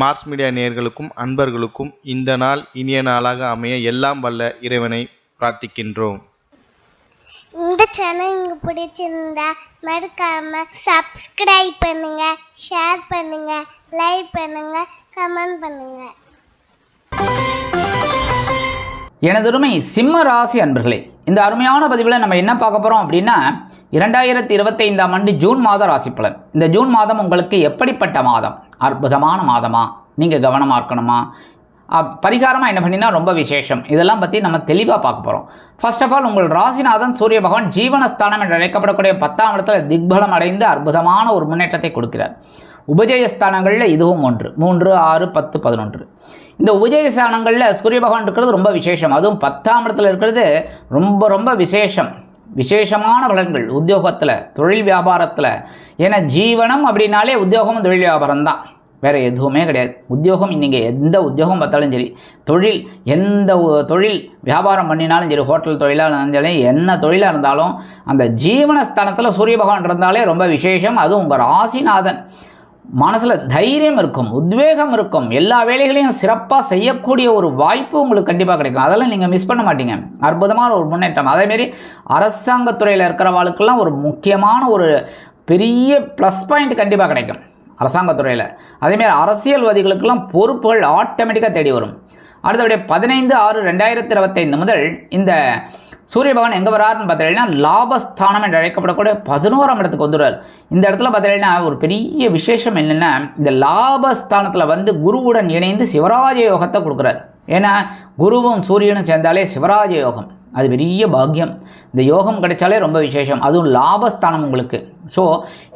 Mars media நேயர்களுக்கும் அன்பர்களுக்கும் இந்த நாள் இனிய நாளாக அமைய எல்லாம் வல்ல இறைவனை பிரார்த்திக்கின்றோம். இந்த சேனல் உங்களுக்கு பிடிச்சிருந்தா மறக்காம சப்ஸ்கிரைப் பண்ணுங்க ஷேர் பண்ணுங்க லைக் பண்ணுங்க கமெண்ட் பண்ணுங்க. எனதருமை சிம்ம ராசி அன்பர்களே இந்த அருமையான பதிவில் நம்ம என்ன பார்க்க போகிறோம் அப்படின்னா இரண்டாயிரத்தி இருபத்தைந்தாம் ஆண்டு ஜூன் மாத ராசி பலன் இந்த ஜூன் மாதம் உங்களுக்கு எப்படிப்பட்ட மாதம்? அற்புதமான மாதமா? நீங்கள் கவனமாக இருக்கணுமா? பரிகாரமாக என்ன பண்ணினா ரொம்ப விசேஷம். இதெல்லாம் பற்றி நம்ம தெளிவாக பார்க்க போகிறோம் ஃபர்ஸ்ட் ஆஃப் ஆல் உங்கள் ராசிநாதன் சூரிய பகவான் ஜீவனஸ்தானம் என்று அழைக்கப்படக்கூடிய பத்தாம் இடத்துல திக்பலம் அடைந்து அற்புதமான ஒரு முன்னேற்றத்தை கொடுக்கிறார். உபஜயஸ்தானங்களில் இதுவும் ஒன்று. மூன்று ஆறு பத்து பதினொன்று. இந்த உபஜயஸ்தானங்களில் சூரிய பகவான் இருக்கிறது ரொம்ப விசேஷம். அதுவும் பத்தாம் இடத்துல இருக்கிறது ரொம்ப ரொம்ப விசேஷம். விசேஷமான பலன்கள். உத்தியோகத்தில் தொழில் வியாபாரத்தில். ஏன்னா ஜீவனம் அப்படின்னாலே உத்தியோகமும் தொழில் வியாபாரம் தான் வேறு எதுவுமே கிடையாது. உத்தியோகம் நீங்கள் எந்த உத்தியோகம் பார்த்தாலும் சரி தொழில் எந்த தொழில் வியாபாரம் பண்ணினாலும் சரி ஹோட்டல் தொழிலாக இருந்தாலும் சரி என்ன தொழிலாக இருந்தாலும் அந்த ஜீவனஸ்தானத்தில் சூரிய பகவான் இருந்தாலே ரொம்ப விசேஷம். அதுவும் உங்கள் ராசிநாதன். மனசில் தைரியம் இருக்கும் உத்வேகம் இருக்கும். எல்லா வேலைகளையும் சிறப்பாக செய்யக்கூடிய ஒரு வாய்ப்பு உங்களுக்கு கண்டிப்பாக கிடைக்கும். அதெல்லாம் நீங்கள் மிஸ் பண்ண மாட்டீங்க. அற்புதமான ஒரு முன்னேற்றம். அதேமாரி அரசாங்கத்துறையில் இருக்கிறவாளுக்கெல்லாம் ஒரு முக்கியமான ஒரு பெரிய ப்ளஸ் பாயிண்ட் கண்டிப்பாக கிடைக்கும். அரசாங்கத்துறையில். அதேமாரி அரசியல்வாதிகளுக்கெல்லாம் பொறுப்புகள் ஆட்டோமேட்டிக்காக தேடி வரும். அடுத்தபடியாக பதினைந்து ஆறு ரெண்டாயிரத்தி இருபத்தைந்து முதல் இந்த சூரிய பகவான் எங்கே வராருன்னு பார்த்தீங்கன்னா லாபஸ்தானம் என்று அழைக்கப்படக்கூடிய பதினோராம் இடத்துக்கு வந்துடுறார். இந்த இடத்துல பார்த்தீங்கன்னா ஒரு பெரிய விசேஷம் என்னென்னா இந்த லாபஸ்தானத்தில் வந்து குருவுடன் இணைந்து சிவராஜ யோகத்தை கொடுக்குறார். ஏன்னா குருவும் சூரியனும் சேர்ந்தாலே சிவராஜ யோகம். அது பெரிய பாக்கியம். இந்த யோகம் கிடைச்சாலே ரொம்ப விசேஷம். அதுவும் லாபஸ்தானம் உங்களுக்கு. ஸோ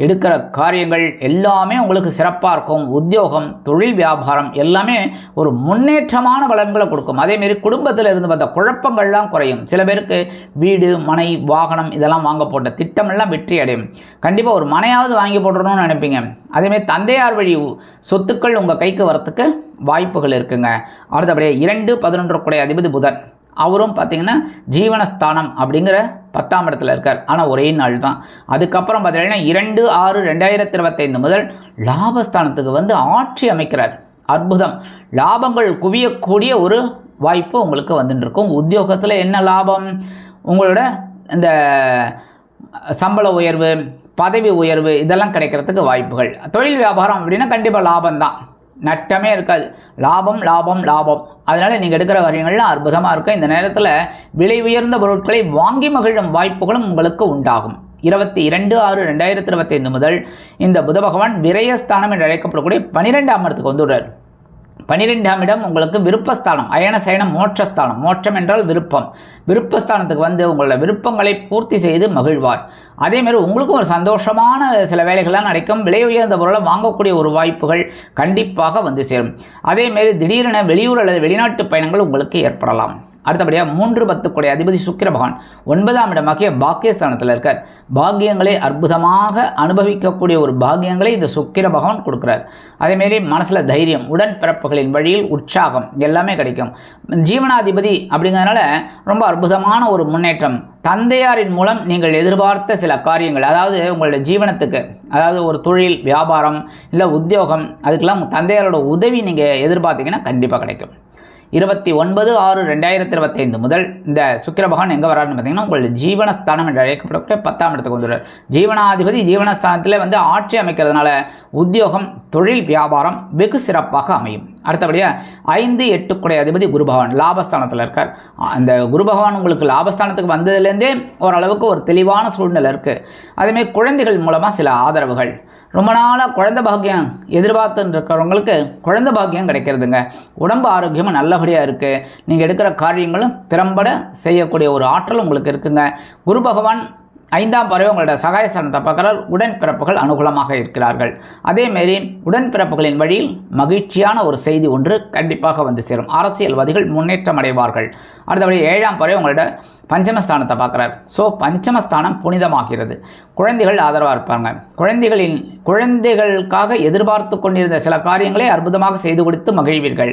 எடுக்கிற காரியங்கள் எல்லாமே உங்களுக்கு சிறப்பாக இருக்கும். உத்தியோகம் தொழில் வியாபாரம் எல்லாமே ஒரு முன்னேற்றமான பலன்களை கொடுக்கும். அதேமாரி குடும்பத்தில் இருந்து வந்த குழப்பங்கள்லாம் குறையும். சில பேருக்கு வீடு மனை வாகனம் இதெல்லாம் வாங்க போட்ட திட்டமெல்லாம் வெற்றி அடையும். கண்டிப்பாக ஒரு மனையாவது வாங்கி போடணும்னு நினைப்பீங்க. அதேமாரி தந்தையார் வழி சொத்துக்கள் உங்கள் கைக்கு வரத்துக்கு வாய்ப்புகள் இருக்குங்க. அடுத்தபடியே இரண்டு பதினொன்று குடை அதிபதி புதன். அவரும் பார்த்தீங்கன்னா ஜீவனஸ்தானம் அப்படிங்கிற பத்தாம் இடத்துல இருக்கார். ஆனால் ஒரே நாள் தான் அதுக்கப்புறம் பார்த்தீங்கன்னா இரண்டு ஆறு ரெண்டாயிரத்தி இருபத்தைந்து முதல் லாபஸ்தானத்துக்கு வந்து ஆட்சி அமைக்கிறார். அற்புதம். லாபங்கள் குவியக்கூடிய ஒரு வாய்ப்பு உங்களுக்கு வந்துட்டு இருக்கும் உத்தியோகத்தில் என்ன லாபம்? உங்களோட இந்த சம்பள உயர்வு பதவி உயர்வு இதெல்லாம் கிடைக்கிறதுக்கு வாய்ப்புகள். தொழில் வியாபாரம் அப்படின்னா கண்டிப்பாக லாபம் தான் நட்டமே இருக்காது. லாபம் லாபம் லாபம். அதனால் நீங்கள் எடுக்கிற காரியங்கள்லாம் அற்புதமாக இருக்கும் இந்த நேரத்தில் விலை உயர்ந்த பொருட்களை வாங்கி மகிழும் வாய்ப்புகளும் உங்களுக்கு உண்டாகும். இருபத்தி இரண்டு ஆறு ரெண்டாயிரத்தி இருபத்தைந்து முதல் இந்த புத பகவான் விரயஸ்தானம் என்று அழைக்கப்படக்கூடிய பனிரெண்டாம் இடத்துக்கு வந்துடுறார். பனிரெண்டாம் இடம் உங்களுக்கு விருப்பஸ்தானம் அயன சயனம் மோட்சஸ்தானம். மோட்சம் என்றால் விருப்பம். விருப்பஸ்தானத்துக்கு வந்து உங்களோட விருப்பங்களை பூர்த்தி செய்து மகிழ்வார் அதேமாதிரி உங்களுக்கும் ஒரு சந்தோஷமான சில வேலைகள்லாம் நடக்கும். விலை உயர்ந்த பொருளை வாங்கக்கூடிய ஒரு வாய்ப்புகள் கண்டிப்பாக வந்து சேரும். அதேமாரி திடீரென வெளியூர் அல்லது வெளிநாட்டு பயணங்கள் உங்களுக்கு ஏற்படலாம். அடுத்தபடியாக மூன்று பத்துக்குடைய அதிபதி சுக்கிர பகவான் ஒன்பதாம் இடமாகிய பாக்கியஸ்தானத்தில் இருக்கார். பாக்கியங்களை அற்புதமாக அனுபவிக்கக்கூடிய ஒரு பாக்கியங்களை இந்த சுக்கிர பகவான் கொடுக்குறார். அதேமாரி மனசில் தைரியம் உடன்பிறப்புகளின் வழியில் உற்சாகம் எல்லாமே கிடைக்கும். ஜீவனாதிபதி அப்படிங்கிறதுனால ரொம்ப அற்புதமான ஒரு முன்னேற்றம். தந்தையாரின் மூலம் நீங்கள் எதிர்பார்த்த சில காரியங்கள் அதாவது உங்களுடைய ஜீவனத்துக்கு அதாவது ஒரு தொழில் வியாபாரம் இல்லை உத்தியோகம் அதுக்கெல்லாம் தந்தையாரோட உதவி நீங்கள் எதிர்பார்த்தீங்கன்னா கண்டிப்பாக கிடைக்கும். இருபத்தி ஒன்பது ஆறு ரெண்டாயிரத்தி இருபத்தைந்து முதல் இந்த சுக்கிர பகவான் எங்கே வராருன்னு பார்த்தீங்கன்னா உங்களுடைய ஜீவனஸ்தானம் என்று அழைக்கப்படக்கூடிய பத்தாம் இடத்துக்கு வந்துடுறார். ஜீவனாதிபதி ஜீவனஸ்தானத்தில் வந்து ஆட்சி அமைக்கிறதுனால உத்தியோகம் தொழில் வியாபாரம் வெகு சிறப்பாக அமையும். அடுத்தபடியாக ஐந்து எட்டுக்குடைய அதிபதி குரு பகவான் லாபஸ்தானத்தில் இருக்கார். அந்த குரு பகவான் உங்களுக்கு லாபஸ்தானத்துக்கு வந்ததுலேருந்தே ஓரளவுக்கு ஒரு தெளிவான சூழ்நிலை இருக்குது அதேமாதிரி குழந்தைகள் மூலமாக சில ஆதரவுகள். ரொம்ப நாளாக குழந்தை பாக்கியம் எதிர்பார்த்துன்னு இருக்கிறவங்களுக்கு குழந்த பாக்கியம் கிடைக்கிறதுங்க. உடம்பு ஆரோக்கியமும் நல்லபடியாக இருக்குது நீங்கள் எடுக்கிற காரியங்களும் திறம்பட செய்யக்கூடிய ஒரு ஆற்றல் உங்களுக்கு இருக்குங்க. குரு பகவான் ஐந்தாம் பறவை உங்களோட சகாயஸ்தானத்தை பார்க்குறார் உடன்பிறப்புகள் அனுகூலமாக இருக்கிறார்கள். அதேமாரி உடன்பிறப்புகளின் வழியில் மகிழ்ச்சியான ஒரு செய்தி ஒன்று கண்டிப்பாக வந்து சேரும். அரசியல்வாதிகள் முன்னேற்றம் அடைவார்கள். அடுத்தபடி ஏழாம் பறவை உங்களோட பஞ்சமஸ்தானத்தை பார்க்குறார். ஸோ பஞ்சமஸ்தானம் புனிதமாகிறது. குழந்தைகள் ஆதரவாக இருப்பாங்க. குழந்தைகளின் குழந்தைகளுக்காக எதிர்பார்த்து கொண்டிருந்த சில காரியங்களை அற்புதமாக செய்து கொடுத்து மகிழ்வீர்கள்.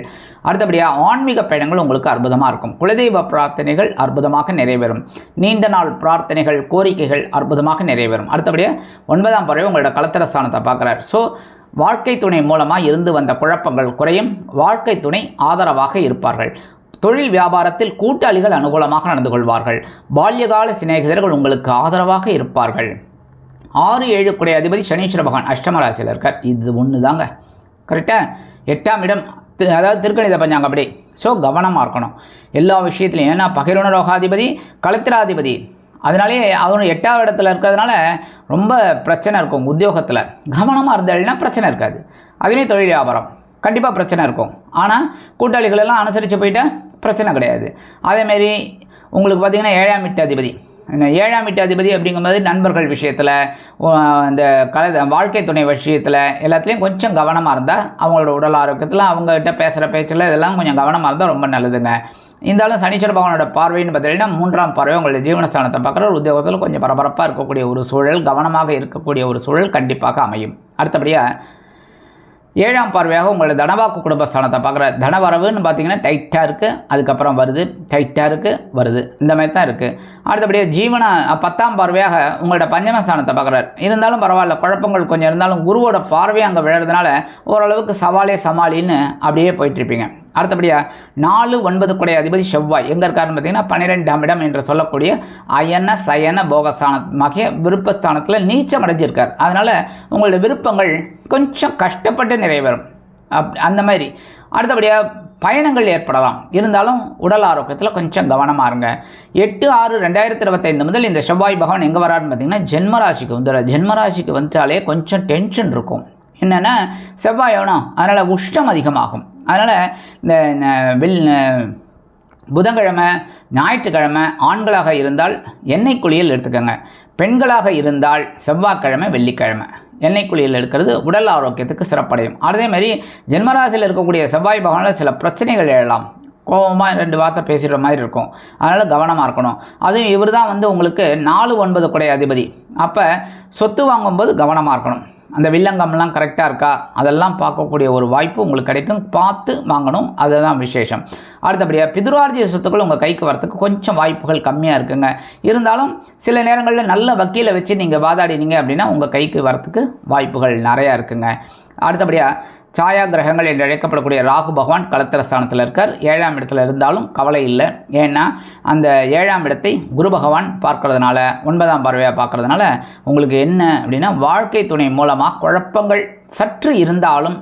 அடுத்தபடியாக ஆன்மீக பயணங்கள் உங்களுக்கு அற்புதமாக இருக்கும். குலதெய்வ பிரார்த்தனைகள் அற்புதமாக நிறைவேறும். நீண்ட நாள் பிரார்த்தனைகள் கோரிக்கைகள் அற்புதமாக நிறைவேறும். அடுத்தபடியாக ஒன்பதாம் பறவை உங்களோட கலத்திர ஸ்தானத்தை பார்க்குறார். ஸோ வாழ்க்கை துணை மூலமாக இருந்து வந்த குழப்பங்கள் குறையும். வாழ்க்கை துணை ஆதரவாக இருப்பார்கள். தொழில் வியாபாரத்தில் கூட்டாளிகள் அனுகூலமாக நடந்து கொள்வார்கள். பால்யகால சிநேகிதர்கள் உங்களுக்கு ஆதரவாக இருப்பார்கள். ஆறு ஏழு குடை அதிபதி சனீஸ்வர பகவான் அஷ்டமராசியில் இருக்கார். இது ஒன்று தாங்க கரெக்டாக எட்டாம் இடம் அதாவது திருக்கணித பஞ்சாங்க அப்படி ஸோ கவனமாக இருக்கணும். எல்லா விஷயத்துலையும் ஏன்னா பகிர்வன ரோகாதிபதி களத்திராதிபதி அதனாலே அவனு எட்டாவது இடத்துல இருக்கிறதுனால ரொம்ப பிரச்சனை இருக்கும் உத்தியோகத்தில். கவனமாக இருந்தால்னா பிரச்சனை இருக்காது. அதுவே தொழில் வியாபாரம். கண்டிப்பாக பிரச்சனை இருக்கும். ஆனால் கூட்டாளிகளெல்லாம் அனுசரித்து போயிட்டால் பிரச்சனை கிடையாது. அதேமாரி உங்களுக்கு பார்த்தீங்கன்னா ஏழாம் வீட்டு அதிபதி. இந்த ஏழாம் வீட்டு அதிபதி அப்படிங்கும்போது நண்பர்கள் விஷயத்தில் இந்த கல வாழ்க்கை துணை விஷயத்தில் எல்லாத்துலேயும் கொஞ்சம் கவனமாக இருந்தால் அவங்களோட உடல் ஆரோக்கியத்தில் அவங்ககிட்ட பேசுகிற பேச்சில் இதெல்லாம் கொஞ்சம் கவனமாக இருந்தால் ரொம்ப நல்லதுங்க. இருந்தாலும் சனீஸ்வர பகவானோட பார்வைன்னு பார்த்தீங்கன்னா மூன்றாம் பார்வை உங்களுடைய ஜீவனஸ்தானத்தை பார்க்குற ஒரு உத்தியோகத்தில் கொஞ்சம் பரபரப்பாக இருக்கக்கூடிய ஒரு சூழல் கவனமாக இருக்கக்கூடிய ஒரு சூழல் கண்டிப்பாக அமையும். அடுத்தபடியாக ஏழாம் பார்வையாக உங்களோட தனவாக்கு குடும்பஸ்தானத்தை பார்க்குற தனவரவுன்னு பார்த்தீங்கன்னா டைட்டாக இருக்குது அதுக்கப்புறம் வருது. டைட்டாக இருக்குது வருது. இந்த மாதிரி தான் இருக்குது அடுத்தபடியாக ஜீவன பத்தாம் பார்வையாக உங்களோட பஞ்சமஸ்தானத்தை பார்க்குறாரு. இருந்தாலும் பரவாயில்ல. குழப்பங்கள் கொஞ்சம் இருந்தாலும் குருவோட பார்வை அங்கே விழுறதுனால ஓரளவுக்கு சவாலே சமாளின்னு அப்படியே போயிட்டுருப்பீங்க அடுத்தபடியாக நாலு ஒன்பது குடைய அதிபதி செவ்வாய். எங்கே இருக்காருன்னு பார்த்தீங்கன்னா பன்னிரெண்டாம் இடம் என்று சொல்லக்கூடிய அயன சயன போகஸ்தானமாகிய விருப்பஸ்தானத்தில் நீச்சம் அடைஞ்சிருக்கார். அதனால் உங்களுடைய விருப்பங்கள் கொஞ்சம் கஷ்டப்பட்டு நிறைவேறும். அப் அந்த மாதிரி. அடுத்தபடியாக பயணங்கள் ஏற்படலாம். இருந்தாலும் உடல் ஆரோக்கியத்தில் கொஞ்சம் கவனமாக இருங்க. எட்டு ஆறு ரெண்டாயிரத்தி இருபத்தைந்து முதல் இந்த செவ்வாய் பகவான் எங்கே வராருன்னு பார்த்தீங்கன்னா ஜென்மராசிக்கு வந்துடுறார். ஜென்மராசிக்கு வந்துட்டாலே கொஞ்சம் டென்ஷன் இருக்கும். என்னென்னா செவ்வாய் வேணும் அதனால் உஷ்ணம் அதிகமாகும். அதனால் இந்த ந- வெள் புதன்கிழமை ஞாயிற்றுக்கிழமை ஆண்களாக இருந்தால் எண்ணெய் குளியல் எடுத்துக்கோங்க. பெண்களாக இருந்தால் செவ்வாய்க்கிழமை வெள்ளிக்கிழமை. எண்ணெய் குளியல் எடுக்கிறது உடல் ஆரோக்கியத்துக்கு சிறப்படையும். அதேமாரி ஜென்மராசியில் இருக்கக்கூடிய செவ்வாய் பகவானில் சில பிரச்சனைகள் எழலாம். கோபமாக ரெண்டு வார்த்தை பேசிடுற மாதிரி இருக்கும். அதனால் கவனமாக இருக்கணும். அதுவும் இவர் தான் வந்து உங்களுக்கு நாலு ஒன்பது குடை அதிபதி. அப்போ சொத்து வாங்கும்போது கவனமாக இருக்கணும். அந்த வில்லங்கம்லாம் கரெக்டாக இருக்கா? அதெல்லாம் பார்க்கக்கூடிய ஒரு வாய்ப்பு உங்களுக்கு கிடைக்கும். பார்த்து வாங்கணும். அதுதான் விசேஷம். அடுத்தபடியாக பிதுரார்ஜிய சொத்துக்கள் உங்கள் கைக்கு வரத்துக்கு கொஞ்சம் வாய்ப்புகள் கம்மியாக இருக்குங்க. இருந்தாலும் சில நேரங்களில் நல்ல வக்கீலை வச்சு நீங்கள் வாதாடினீங்க அப்படின்னா உங்கள் கைக்கு வரத்துக்கு வாய்ப்புகள் நிறையா இருக்குங்க. அடுத்தபடியாக சாயா கிரகங்கள் என்று அழைக்கப்படக்கூடிய ராகு பகவான் களத்திர ஸ்தானத்தில் இருக்கார். ஏழாம் இடத்துல இருந்தாலும் கவலை இல்லை. ஏன்னா அந்த ஏழாம் இடத்தை குரு பகவான் பார்க்கறதுனால ஒன்பதாம் பார்வையாக பார்க்கறதுனால உங்களுக்கு என்ன அப்படின்னா வாழ்க்கை துணை மூலமாக குழப்பங்கள் சற்று இருந்தாலும்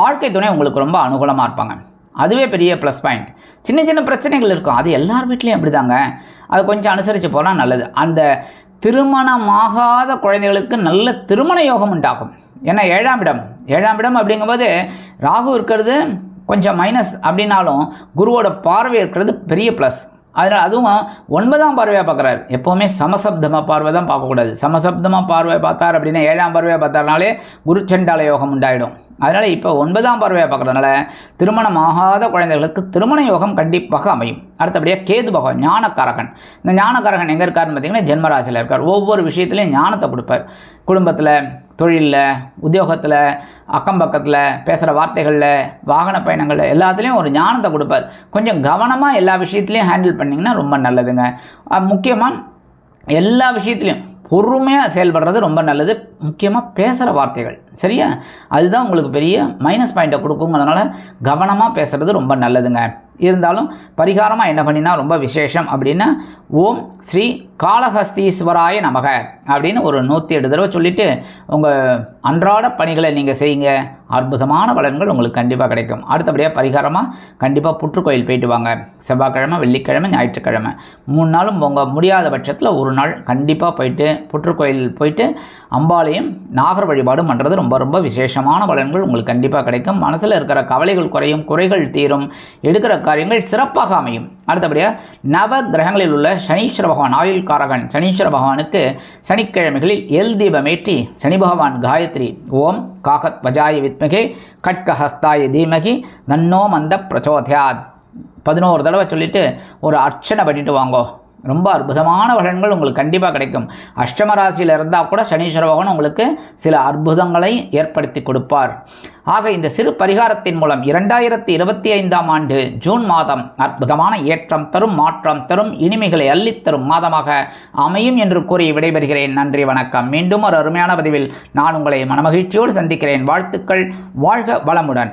வாழ்க்கை துணை உங்களுக்கு ரொம்ப அனுகூலமாக இருப்பாங்க. அதுவே பெரிய ப்ளஸ் பாயிண்ட் சின்ன சின்ன பிரச்சனைகள் இருக்கும். அது எல்லார் வீட்லேயும் அப்படிதாங்க. அது கொஞ்சம் அனுசரித்து போனால் நல்லது. அந்த திருமணமாகாத குழந்தைகளுக்கு நல்ல திருமண யோகம் உண்டாகும். ஏன்னா ஏழாம் இடம். ஏழாம் இடம் அப்படிங்கும்போது ராகு இருக்கிறது கொஞ்சம் மைனஸ் அப்படின்னாலும் குருவோட பார்வை இருக்கிறது பெரிய ப்ளஸ் அதனால் அதுவும் ஒன்பதாம் பார்வையாக பார்க்குறாரு. எப்போவுமே சமசப்தமாக பார்வை தான் பார்க்கக்கூடாது. சமசப்தமாக பார்வை பார்த்தார் அப்படின்னா ஏழாம் பார்வையாக பார்த்தாருனாலே குருச்சண்டால யோகம் உண்டாயிடும். அதனால் இப்போ ஒன்பதாம் பார்வையாக பார்க்குறதுனால திருமணம் ஆகாத குழந்தைகளுக்கு திருமண யோகம் கண்டிப்பாக அமையும். அடுத்தபடியாக கேது பகவான் ஞானக்காரகன். இந்த ஞானக்காரகன் எங்கே இருக்காருன்னு பார்த்தீங்கன்னா ஜென்மராசியில் இருக்கார். ஒவ்வொரு விஷயத்துலையும் ஞானத்தை கொடுப்பார். குடும்பத்தில் தொழிலில் உத்தியோகத்தில் அக்கம் பக்கத்தில் பேசுகிற வார்த்தைகளில் வாகன பயணங்களில் எல்லாத்துலேயும் ஒரு ஞானத்தை கொடுப்பார். கொஞ்சம் கவனமாக எல்லா விஷயத்துலையும் ஹேண்டில் பண்ணிங்கன்னா ரொம்ப நல்லதுங்க. முக்கியமாக எல்லா விஷயத்துலையும் பொறுமையாக செயல்படுறது ரொம்ப நல்லது. முக்கியமாக பேசுகிற வார்த்தைகள். சரியா? அதுதான் உங்களுக்கு பெரிய மைனஸ் பாயிண்ட்டை கொடுக்குங்கிறதுனால கவனமாக பேசுகிறது ரொம்ப நல்லதுங்க. இருந்தாலும் பரிகாரமாக என்ன பண்ணினா ரொம்ப விசேஷம் அப்படின்னா ஓம் ஸ்ரீ காளஹஸ்தீஸ்வராய நமக அப்படின்னு ஒரு நூற்றி எட்டு தடவை சொல்லிவிட்டு உங்கள் அன்றாட பணிகளை நீங்கள் செய்யுங்க. அற்புதமான பலன்கள் உங்களுக்கு கண்டிப்பாக கிடைக்கும். அடுத்தபடியாக பரிகாரமாக கண்டிப்பாக புற்றுக்கோயில் போயிட்டு வாங்க. செவ்வாய்க்கிழமை வெள்ளிக்கிழமை ஞாயிற்றுக்கிழமை. மூணு நாளும் உங்கள் முடியாத பட்சத்தில் ஒரு நாள் கண்டிப்பாக போயிட்டு புற்றுக்கோயில் போயிட்டு அம்பாளையும் நாகர் வழிபாடும் பண்ணுறது ரொம்ப ரொம்ப விசேஷமான பலன்கள் உங்களுக்கு கண்டிப்பாக கிடைக்கும். மனசில் இருக்கிற கவலைகள் குறையும் குறைகள் தீரும். எடுக்கிற காரியங்கள் சிறப்பாக அமையும். அடுத்தபடியாக நவ கிரகங்களில் உள்ள சனீஸ்வர பகவான் ஆயுள் காரகன் சனீஸ்வர பகவானுக்கு சனிக்கிழமைகளில் எல் தீபமேற்றி சனி பகவான் காயத்ரி ஓம் காகத் வஜாய வித்மகே கட்கஹஸ்தாய தீமகி நன்னோ மந்த பிரச்சோதயாத். பதினோரு தடவை சொல்லிட்டு ஒரு அர்ச்சனை பண்ணிட்டு வாங்கோ. ரொம்ப அற்புதமான பலன்கள் உங்களுக்கு கண்டிப்பாக கிடைக்கும். அஷ்டம ராசியில் இருந்தால் கூட சனீஸ்வர பகவான் உங்களுக்கு சில அற்புதங்களை ஏற்படுத்தி கொடுப்பார். ஆக இந்த சிறு பரிகாரத்தின் மூலம் இரண்டாயிரத்தி இருபத்தி ஐந்தாம் ஆண்டு ஜூன் மாதம் அற்புதமான ஏற்றம் தரும் மாற்றம் தரும் இனிமைகளை அள்ளித்தரும் மாதமாக அமையும் என்று கூறி விடைபெறுகிறேன். நன்றி வணக்கம். மீண்டும் ஒரு அருமையான பதிவில் நான் உங்களை மனமகிழ்ச்சியோடு சந்திக்கிறேன். வாழ்த்துக்கள். வாழ்க வளமுடன்.